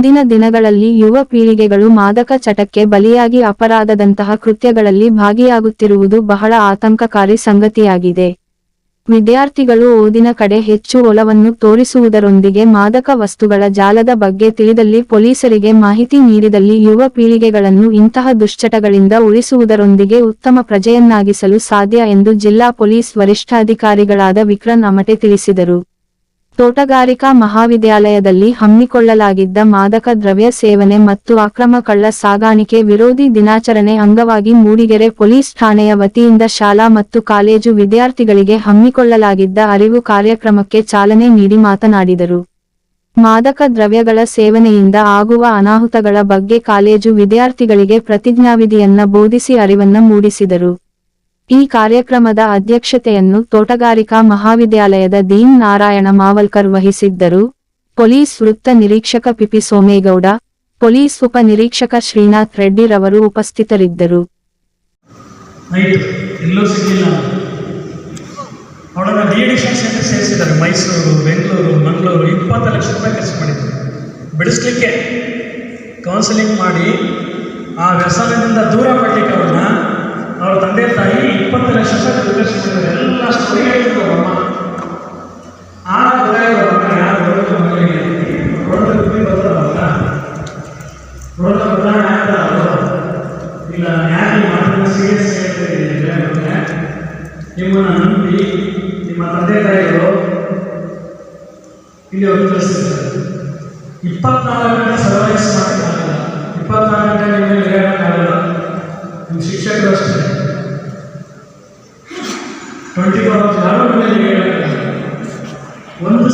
ಇಂದಿನ ದಿನಗಳಲ್ಲಿ ಯುವ ಪೀಳಿಗೆಗಳು ಮಾದಕ ಚಟಕ್ಕೆ ಬಲಿಯಾಗಿ ಅಪರಾಧದಂತಹ ಕೃತ್ಯಗಳಲ್ಲಿ ಭಾಗಿಯಾಗುತ್ತಿರುವುದು ಬಹಳ ಆತಂಕಕಾರಿ ಸಂಗತಿಯಾಗಿದೆ. ವಿದ್ಯಾರ್ಥಿಗಳು ಓದಿನ ಕಡೆ ಹೆಚ್ಚು ಒಲವನ್ನು ತೋರಿಸುವುದರೊಂದಿಗೆ ಮಾದಕ ವಸ್ತುಗಳ ಜಾಲದ ಬಗ್ಗೆ ತಿಳಿದಲ್ಲಿ ಪೊಲೀಸರಿಗೆ ಮಾಹಿತಿ ನೀಡಿದಲ್ಲಿ ಯುವ ಪೀಳಿಗೆಗಳನ್ನು ಇಂತಹ ದುಶ್ಚಟಗಳಿಂದ ಉಳಿಸುವುದರೊಂದಿಗೆ ಉತ್ತಮ ಪ್ರಜೆಯನ್ನಾಗಿಸಲು ಸಾಧ್ಯ ಎಂದು ಜಿಲ್ಲಾ ಪೊಲೀಸ್ ವರಿಷ್ಠಾಧಿಕಾರಿಗಳಾದ ವಿಕ್ರಮ್ ಅಮಟೆ ತಿಳಿಸಿದರು. ತೋಟಗಾರಿಕಾ ಮಹಾವಿದ್ಯಾಲಯದಲ್ಲಿ ಹಮ್ಮಿಕೊಳ್ಳಲಾಗಿದ್ದ ಮಾದಕ ದ್ರವ್ಯ ಸೇವನೆ ಮತ್ತು ಅಕ್ರಮ ಕಳ್ಳ ಸಾಗಾಣಿಕೆ ವಿರೋಧಿ ದಿನಾಚರಣೆ ಅಂಗವಾಗಿ ಮೂಡಿಗೆರೆ ಪೊಲೀಸ್ ಠಾಣೆಯ ವತಿಯಿಂದ ಶಾಲಾ ಮತ್ತು ಕಾಲೇಜು ವಿದ್ಯಾರ್ಥಿಗಳಿಗೆ ಹಮ್ಮಿಕೊಳ್ಳಲಾಗಿದ್ದ ಅರಿವು ಕಾರ್ಯಕ್ರಮಕ್ಕೆ ಚಾಲನೆ ನೀಡಿ ಮಾತನಾಡಿದರು. ಮಾದಕ ದ್ರವ್ಯಗಳ ಸೇವನೆಯಿಂದ ಆಗುವ ಅನಾಹುತಗಳ ಬಗ್ಗೆ ಕಾಲೇಜು ವಿದ್ಯಾರ್ಥಿಗಳಿಗೆ ಪ್ರತಿಜ್ಞಾವಿಧಿಯನ್ನ ಬೋಧಿಸಿ ಅರಿವನ್ನ ಮೂಡಿಸಿದರು. ಈ ಕಾರ್ಯಕ್ರಮದ ಅಧ್ಯಕ್ಷತೆಯನ್ನು ತೋಟಗಾರಿಕಾ ಮಹಾವಿದ್ಯಾಲಯದ ದೀನ್ ನಾರಾಯಣ ಮಾವಲ್ಕರ್ ವಹಿಸಿದ್ದರು. ಪೊಲೀಸ್ ವೃತ್ತ ನಿರೀಕ್ಷಕ ಪಿಪಿ ಸೋಮೇಗೌಡ, ಪೊಲೀಸ್ ಉಪ ನಿರೀಕ್ಷಕ ಶ್ರೀನಾಥ್ ರೆಡ್ಡಿ ರವರು ಉಪಸ್ಥಿತರಿದ್ದರು. ಮೈಸೂರು, ಬೆಂಗಳೂರು, ಮಂಗಳೂರು. ಇಪ್ಪತ್ತು ಲಕ್ಷ ರೂಪಾಯಿ ಖರ್ಚು ಮಾಡಿದ್ರು ಬಿಡಿಸ್ಲಿಕ್ಕೆ ಕೌನ್ಸಿಲಿಂಗ್ ಮಾಡಿ ಆ ವ್ಯಸನದಿಂದ ದೂರ ಮಾಡಲಿಕ್ಕೆ ಅವ್ರನ್ನ ಅವ್ರ ತಂದೆ ತಾಯಿ ಇಪ್ಪತ್ತು ಲಕ್ಷ ರೂಪಾಯಿ ಮಾಡಿದ್ದಾರೆ ಎಲ್ಲ ಸ್ಟೋರಿ ಹೇಳಿದ್ರು ಅಮ್ಮ. ಯಾರು ರೋಡ್ ಮಗಳಿಗೆ ರೋಡ್ ಬುದ್ಧಿ ಬರ್ತಾರಲ್ಲ ರೋಡ್ ಬದಲಾವಣೆ ಆಗ್ತಾರಲ್ಲ ಇಲ್ಲ ಯಾಕೆ ಮಾತನ್ನ ಸೀರಿಯಸ್ ಹೇಳ್ತಿದ್ರೆ ಅಂದ್ರೆ ನಿಮ್ಮನ್ನ ನಂಬಿ ನಿಮ್ಮ ತಂದೆ ತಾಯಿಗಳು ಇಲ್ಲಿ ಒಂದು ಕಳಿಸ್ತಿರ್ತಾರೆ ಇಪ್ಪತ್ನಾಲ್ಕು ಗಂಟೆ ಸರ್ವೈಸ್ ಮಾಡೋಕ್ಕಾಗಲ್ಲ ಇಪ್ಪತ್ನಾಲ್ಕು ಗಂಟೆ ನಿಮ್ಮ ಶಿಕ್ಷಕರು ಅಷ್ಟೇ. ಟ್ವೆಂಟಿ ಫೋರ್ ಅವರ್ಸ್ ಯಾರು ಒಂದು